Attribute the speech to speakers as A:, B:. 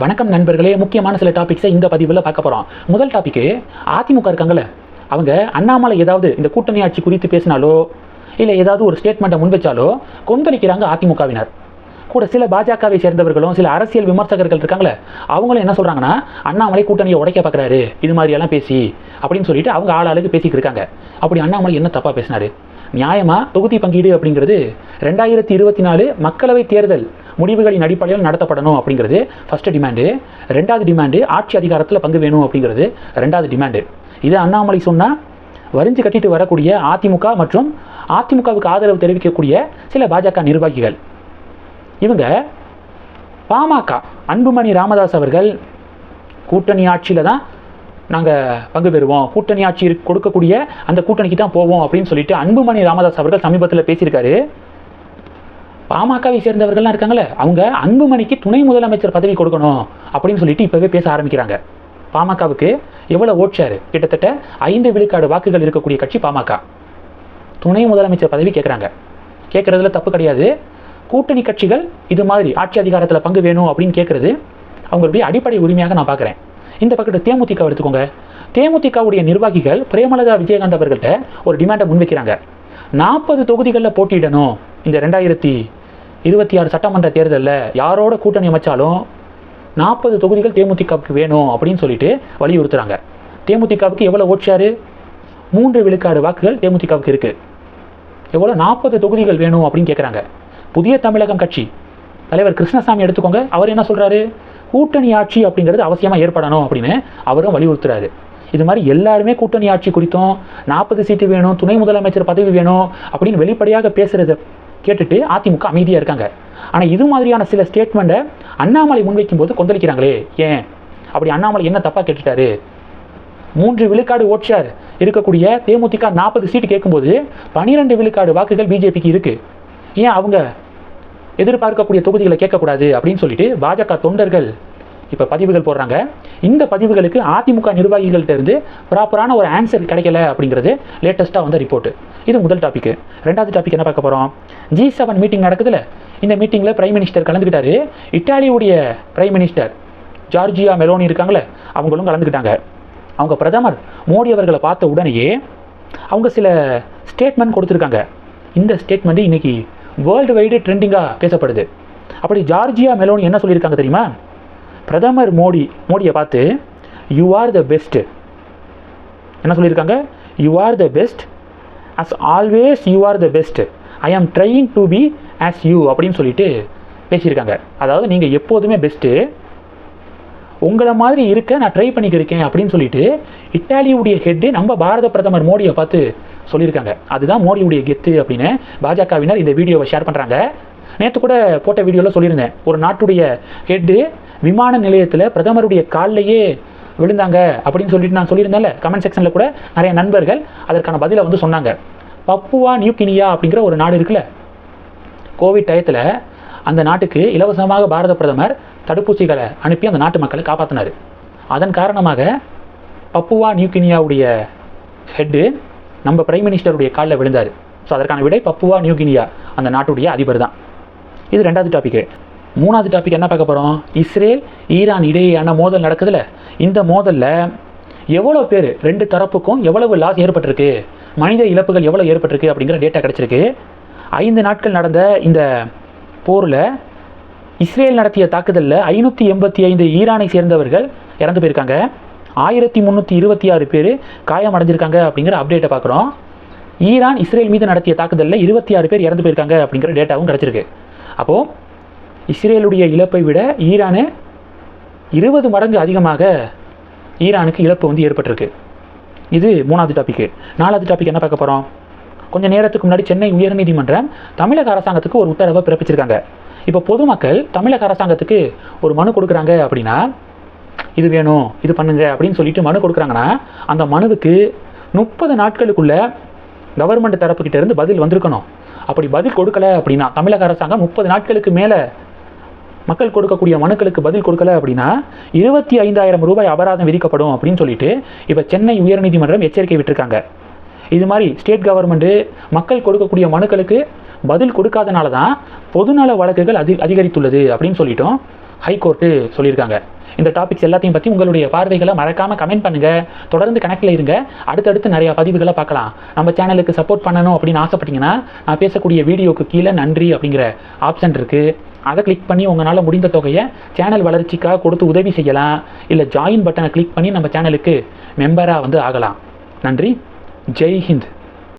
A: வணக்கம் நண்பர்களே முக்கியமான சில டாபிக்ஸை இந்த பதிவில் பார்க்க போகிறோம் முதல் டாபிக்கு அதிமுக இருக்காங்களே அவங்க அண்ணாமலை ஏதாவது இந்த கூட்டணி ஆட்சி குறித்து பேசினாலோ இல்லை ஏதாவது ஒரு ஸ்டேட்மெண்ட்டை முன்வைச்சாலோ கொந்தளிக்கிறாங்க அதிமுகவினர். கூட சில பாஜகவை சேர்ந்தவர்களும் சில அரசியல் விமர்சகர்கள் இருக்காங்களே அவங்களும் என்ன சொல்கிறாங்கன்னா அண்ணாமலை கூட்டணியை உடைக்க பார்க்குறாரு இது மாதிரியெல்லாம் பேசி அப்படின்னு சொல்லிட்டு அவங்க ஆள் ஆளுக்கு பேசிக்கிட்டு இருக்காங்க. அப்படி அண்ணாமலை என்ன தப்பாக பேசினாரு? நியாயமாக தொகுதி பங்கீடு அப்படிங்கிறது ரெண்டாயிரத்தி இருபத்தி நாலு மக்களவை தேர்தல் முடிவுகளின் அடிப்படையில் நடத்தப்படணும் அப்படிங்கிறது ஃபஸ்ட்டு டிமாண்டு ரெண்டாவது டிமாண்டு ஆட்சி அதிகாரத்தில் பங்கு வேணும் அப்படிங்கிறது ரெண்டாவது டிமாண்டு இது அண்ணாமலை சொன்னால் வரிஞ்சு கட்டிட்டு வரக்கூடிய அதிமுக மற்றும் அதிமுகவுக்கு ஆதரவு தெரிவிக்கக்கூடிய சில பாஜக நிர்வாகிகள். இவங்க பாமக அன்புமணி ராமதாஸ் அவர்கள் கூட்டணி ஆட்சியில் தான் நாங்கள் பங்கு பெறுவோம். கூட்டணி ஆட்சி கொடுக்கக்கூடிய அந்த கூட்டணிக்கு தான் போவோம் அப்படின்னு சொல்லிட்டு அன்புமணி ராமதாஸ் அவர்கள் சமீபத்தில் பேசியிருக்காரு. பாமகவை சேர்ந்தவர்கள்லாம் இருக்காங்களே அவங்க அன்புமணிக்கு துணை முதலமைச்சர் பதவி கொடுக்கணும் அப்படின்னு சொல்லிட்டு இப்போவே பேச ஆரம்பிக்கிறாங்க. பாமகவுக்கு எவ்வளோ ஓட்சார் கிட்டத்தட்ட ஐந்து விழுக்காடு வாக்குகள் இருக்கக்கூடிய கட்சி பாமக. துணை முதலமைச்சர் பதவி கேட்குறாங்க கேட்குறதுல தப்பு கிடையாது. கூட்டணி கட்சிகள் இது மாதிரி ஆட்சி அதிகாரத்தில் பங்கு வேணும் அப்படின்னு கேட்குறது அவங்களுடைய அடிப்படை உரிமையாக நான் பார்க்குறேன் இந்த பக்கத்து தேமுதிக எடுத்துக்கோங்க. தேமுதிகவுடைய நிர்வாகிகள் பிரேமலதா விஜயகாந்த் அவர்கள்ட்ட ஒரு டிமாண்டை முன்வைக்கிறாங்க. நாற்பது தொகுதிகளில் போட்டியிடணும். இந்த ரெண்டாயிரத்தி இருபத்தி ஆறு சட்டமன்ற தேர்தலில் யாரோட கூட்டணி அமைச்சாலும் நாற்பது தொகுதிகள் தேமுதிகவுக்கு வேணும் அப்படின்னு சொல்லிட்டு வலியுறுத்துறாங்க. தேமுதிகவுக்கு எவ்வளோ ஓட்சாரு மூன்று விழுக்காடு வாக்குகள் தேமுதிகவுக்கு இருக்குது எவ்வளோ நாற்பது தொகுதிகள் வேணும் அப்படின்னு கேட்குறாங்க புதிய தமிழகம் கட்சி. தலைவர் கிருஷ்ணசாமி எடுத்துக்கோங்க. அவர் என்ன சொல்கிறாரு கூட்டணி ஆட்சி அப்படிங்கிறது அவசியமாக ஏற்படணும் அப்படின்னு அவரும் வலியுறுத்துறாரு. இது மாதிரி எல்லாருமே கூட்டணி ஆட்சி குறித்தும் நாற்பது சீட்டு வேணும் துணை முதலமைச்சர் பதவி வேணும் அப்படின்னு வெளிப்படையாக பேசுகிறத கேட்டுட்டு அதிமுக அமைதியாக இருக்காங்க. ஆனால் இது மாதிரியான சில ஸ்டேட்மெண்ட்டை அண்ணாமலை முன்வைக்கும் போது கொந்தளிக்கிறாங்களே ஏன்? அப்படி அண்ணாமலை என்ன தப்பாக கேட்டுட்டாரு? மூன்று விழுக்காடு ஓட் இருக்கக்கூடிய தேமுதிக நாற்பது சீட்டு கேட்கும்போது பனிரெண்டு விழுக்காடு வாக்குகள் பிஜேபிக்கு இருக்குது ஏன் அவங்க எதிர்பார்க்கக்கூடிய தொகுதிகளை கேட்கக்கூடாது அப்படின்னு சொல்லிட்டு பாஜக தொண்டர்கள் இப்போ பதிவுகள் போடுறாங்க. இந்த பதிவுகளுக்கு அதிமுக நிர்வாகிகள்கிட்ட இருந்து ப்ராப்பரான ஒரு ஆன்சர் கிடைக்கல அப்படிங்கிறது லேட்டஸ்ட்டாக வந்த ரிப்போர்ட் இது முதல் டாபிக் ரெண்டாவது டாபிக் என்ன பார்க்க போகிறோம் ஜி செவன் மீட்டிங் நடக்குதுல இந்த மீட்டிங்கில் பிரைம் மினிஸ்டர் கலந்துக்கிட்டாரு இட்டாலியுடைய பிரைம் மினிஸ்டர் ஜார்ஜியா மெலோனி இருக்காங்களே அவங்களும் கலந்துக்கிட்டாங்க அவங்க பிரதமர் மோடி அவர்களை பார்த்த உடனேயே அவங்க சில ஸ்டேட்மெண்ட் கொடுத்துருக்காங்க. இந்த ஸ்டேட்மெண்ட்டு இன்னைக்கு வேர்ல்டு வைடு ட்ரெண்டிங்காக பேசப்படுது. அப்படி ஜார்ஜியா மெலோனி என்ன சொல்லியிருக்காங்க தெரியுமா? பிரதமர் மோடி மோடியை பார்த்து யூ ஆர் த பெஸ்ட் என்ன சொல்லியிருக்காங்க? You are the best as always you are the best I am trying to be as you அப்படின்னு சொல்லிட்டு பேசியிருக்காங்க. அதாவது நீங்கள் எப்போதுமே பெஸ்ட்டு உங்களை மாதிரி இருக்க நான் ட்ரை பண்ணிக்கிருக்கேன் அப்படின்னு சொல்லிட்டு இட்டாலியுடைய ஹெட்டு நம்ம பாரத பிரதமர் மோடியை பார்த்து சொல்லியிருக்காங்க. அதுதான் மோடியுடைய கெத்து அப்படின்னு பாஜகவினர் இந்த வீடியோவை ஷேர் பண்ணுறாங்க நேற்று கூட போட்ட வீடியோவில் சொல்லியிருந்தேன். ஒரு நாட்டுடைய ஹெட்டு விமான நிலையத்தில் பிரதமருடைய கால்லையே விழுந்தாங்க அப்படின்னு சொல்லிட்டு நான் சொல்லியிருந்தேன்ல. கமெண்ட் செக்ஷனில் கூட நிறைய நண்பர்கள் அதற்கான பதிலை வந்து சொன்னாங்க. பப்புவா நியூகினியா அப்படிங்கிற ஒரு நாடு இருக்குல்ல. கோவிட் டயத்தில் அந்த நாட்டுக்கு இலவசமாக பாரத பிரதமர் தடுப்பூசிகளை அனுப்பி அந்த நாட்டு மக்களை காப்பாற்றினார் அதன் காரணமாக பப்புவா நியூகினியாவுடைய ஹெட்டு நம்ம பிரைம் மினிஸ்டருடைய காலில் விழுந்தார். ஸோ அதற்கான விடை பப்புவா நியூகினியா அந்த நாட்டுடைய அதிபர் தான் இது ரெண்டாவது டாபிக்கு மூணாவது டாபிக் என்ன பார்க்க போகிறோம் இஸ்ரேல் ஈரான் இடையேயான மோதல் நடக்குதுல்ல இந்த மோதலில் எவ்வளோ பேர் ரெண்டு தரப்புக்கும் எவ்வளவு லாஸ் ஏற்பட்டிருக்கு? மனித இழப்புகள் எவ்வளோ ஏற்பட்டிருக்கு அப்படிங்கிற டேட்டா கிடச்சிருக்கு. ஐந்து நாட்கள் நடந்த இந்த போரில் இஸ்ரேல் நடத்திய தாக்குதலில் ஐநூற்றி எண்பத்தி ஐந்து ஈரானை சேர்ந்தவர்கள் இறந்து போயிருக்காங்க. ஆயிரத்தி முந்நூற்றி இருபத்தி ஆறு பேர் காயமடைஞ்சிருக்காங்க அப்படிங்கிற அப்டேட்டை பார்க்குறோம். ஈரான் இஸ்ரேல் மீது நடத்திய தாக்குதலில் இருபத்தி ஆறு பேர் இறந்து போயிருக்காங்க அப்படிங்கிற டேட்டாவும் கிடச்சிருக்கு. அப்போது இஸ்ரேலுடைய இழப்பை விட ஈரானு இருபது மடங்கு அதிகமாக ஈரானுக்கு இழப்பு வந்து ஏற்பட்டிருக்கு. இது மூணாவது டாபிக்கு நாலாவது டாபிக் என்ன பார்க்க போகிறோம் கொஞ்சம் நேரத்துக்கு முன்னாடி சென்னை உயர்நீதிமன்றம் தமிழக அரசாங்கத்துக்கு ஒரு உத்தரவை பிறப்பிச்சிருக்காங்க. இப்போ பொதுமக்கள் தமிழக அரசாங்கத்துக்கு ஒரு மனு கொடுக்குறாங்க அப்படின்னா இது வேணும் இது பண்ணுங்க அப்படின்னு சொல்லிட்டு மனு கொடுக்குறாங்கன்னா அந்த மனுவுக்கு முப்பது நாட்களுக்குள்ள கவர்மெண்ட் தரப்புக்கிட்ட இருந்து பதில் வந்திருக்கணும். அப்படி பதில் கொடுக்கல அப்படின்னா தமிழக அரசாங்கம் முப்பது நாட்களுக்கு மேலே மக்கள் கொடுக்கக்கூடிய மனுக்களுக்கு பதில் கொடுக்கல அப்படின்னா இருபத்தி ஐந்தாயிரம் ரூபாய் அபராதம் விதிக்கப்படும் அப்படின்னு சொல்லிட்டு இப்போ சென்னை உயர்நீதிமன்றம் எச்சரிக்கை விட்டுருக்காங்க. இது மாதிரி ஸ்டேட் கவர்மெண்ட்டு மக்கள் கொடுக்கக்கூடிய மனுக்களுக்கு பதில் கொடுக்காதனால தான் பொதுநல வழக்குகள் அதி அதிகரித்துள்ளது அப்படின்னு சொல்லிட்டோம். ஹைகோர்ட்டு சொல்லியிருக்காங்க. இந்த டாபிக்ஸ் எல்லாத்தையும் பற்றி உங்களுடைய பார்வைகளை மறக்காமல் கமெண்ட் பண்ணுங்கள் தொடர்ந்து கணக்கில் இருங்க. அடுத்தடுத்து நிறையா பதிவுகளை பார்க்கலாம். நம்ம சேனலுக்கு சப்போர்ட் பண்ணணும் அப்படின்னு ஆசைப்பட்டீங்கன்னா நான் பேசக்கூடிய வீடியோக்கு கீழே நன்றி அப்படிங்கிற ஆப்ஷன் இருக்குது அதை கிளிக் பண்ணி உங்களால் முடிந்த தொகையை சேனல் வளர்ச்சிக்காக கொடுத்து உதவி செய்யலாம். இல்லை ஜாயின் பட்டனை கிளிக் பண்ணி நம்ம சேனலுக்கு மெம்பராக வந்து ஆகலாம். நன்றி. ஜெய் ஹிந்த்.